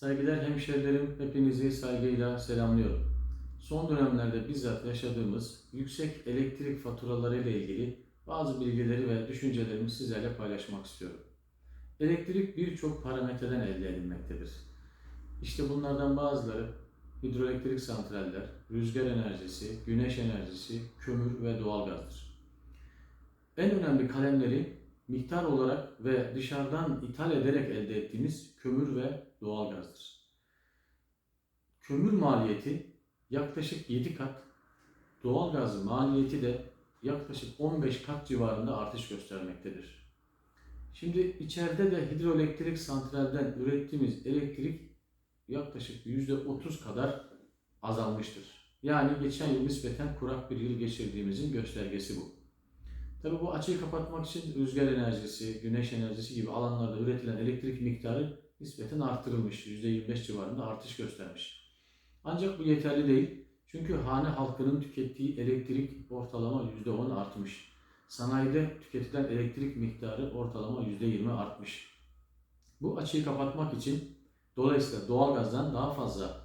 Saygılar hemşerilerim, hepinizi saygıyla selamlıyorum. Son dönemlerde bizzat yaşadığımız yüksek elektrik faturaları ile ilgili bazı bilgileri ve düşüncelerimi sizlerle paylaşmak istiyorum. Elektrik birçok parametreden elde edilmektedir. İşte bunlardan bazıları hidroelektrik santraller, rüzgar enerjisi, güneş enerjisi, kömür ve doğalgazdır. En önemli kalemleri miktar olarak ve dışarıdan ithal ederek elde ettiğimiz kömür ve doğalgazdır. Kömür maliyeti yaklaşık 7 kat, doğalgaz maliyeti de yaklaşık 15 kat civarında artış göstermektedir. Şimdi içeride de hidroelektrik santralden ürettiğimiz elektrik yaklaşık %30 kadar azalmıştır. Yani geçen yıl nispeten kurak bir yıl geçirdiğimizin göstergesi bu. Tabii bu açıyı kapatmak için rüzgar enerjisi, güneş enerjisi gibi alanlarda üretilen elektrik miktarı nispeten arttırılmış. %25 civarında artış göstermiş. Ancak bu yeterli değil. Çünkü hane halkının tükettiği elektrik ortalama %10 artmış. Sanayide tüketilen elektrik miktarı ortalama %20 artmış. Bu açıyı kapatmak için dolayısıyla doğalgazdan daha fazla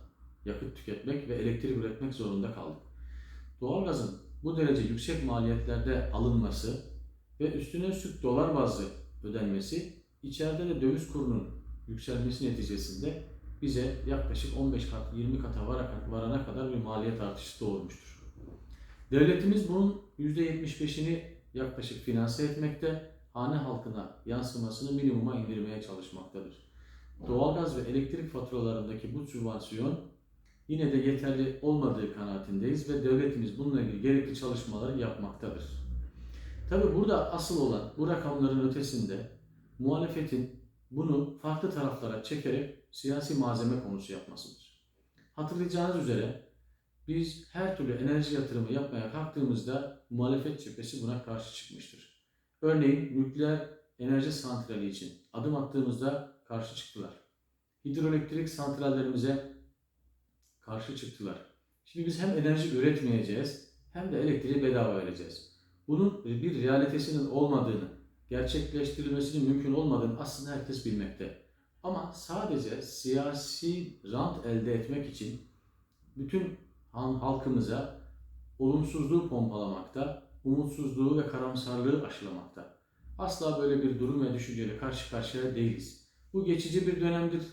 yakıt tüketmek ve elektrik üretmek zorunda kaldık. Doğalgazın bu derece yüksek maliyetlerde alınması ve üstüne üstlük dolar bazlı ödenmesi içeride de döviz kurunun yükselmesi neticesinde bize yaklaşık 15 kat 20 kata varana kadar bir maliyet artışı doğurmuştur. Devletimiz bunun %75'ini yaklaşık finanse etmekte, hane halkına yansımasını minimuma indirmeye çalışmaktadır. Doğalgaz ve elektrik faturalarındaki bu sübvansiyon yine de yeterli olmadığı kanaatindeyiz ve devletimiz bununla ilgili gerekli çalışmaları yapmaktadır. Tabi burada asıl olan bu rakamların ötesinde muhalefetin bunu farklı taraflara çekerek siyasi malzeme konusu yapmasıdır. Hatırlayacağınız üzere biz her türlü enerji yatırımı yapmaya kalktığımızda muhalefet cephesi buna karşı çıkmıştır. Örneğin nükleer enerji santrali için adım attığımızda karşı çıktılar. Hidroelektrik santrallerimize karşı çıktılar. Şimdi biz hem enerji üretmeyeceğiz hem de elektriği bedava vereceğiz. Bunun bir realitesinin olmadığını, gerçekleştirilmesinin mümkün olmadığını aslında herkes bilmekte. Ama sadece siyasi rant elde etmek için bütün halkımıza olumsuzluğu pompalamakta, umutsuzluğu ve karamsarlığı aşılamakta. Asla böyle bir durum ve düşünceyle karşı karşıya değiliz. Bu geçici bir dönemdir.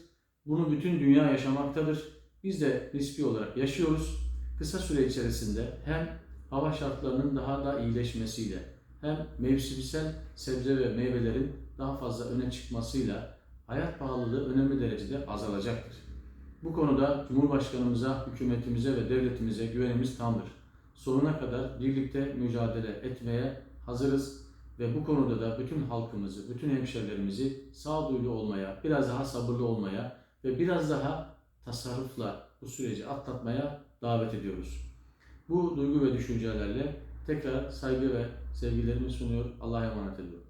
Bunu bütün dünya yaşamaktadır. Biz de nispi olarak yaşıyoruz. Kısa süre içerisinde hem hava şartlarının daha da iyileşmesiyle hem mevsimsel sebze ve meyvelerin daha fazla öne çıkmasıyla hayat pahalılığı önemli derecede azalacaktır. Bu konuda Cumhurbaşkanımıza, hükümetimize ve devletimize güvenimiz tamdır. Sonuna kadar birlikte mücadele etmeye hazırız ve bu konuda da bütün halkımızı, bütün hemşerilerimizi sağduyulu olmaya, biraz daha sabırlı olmaya ve biraz daha tasarrufla bu süreci atlatmaya davet ediyoruz. Bu duygu ve düşüncelerle tekrar saygı ve sevgilerimi sunuyor. Allah'a emanet ediyorum.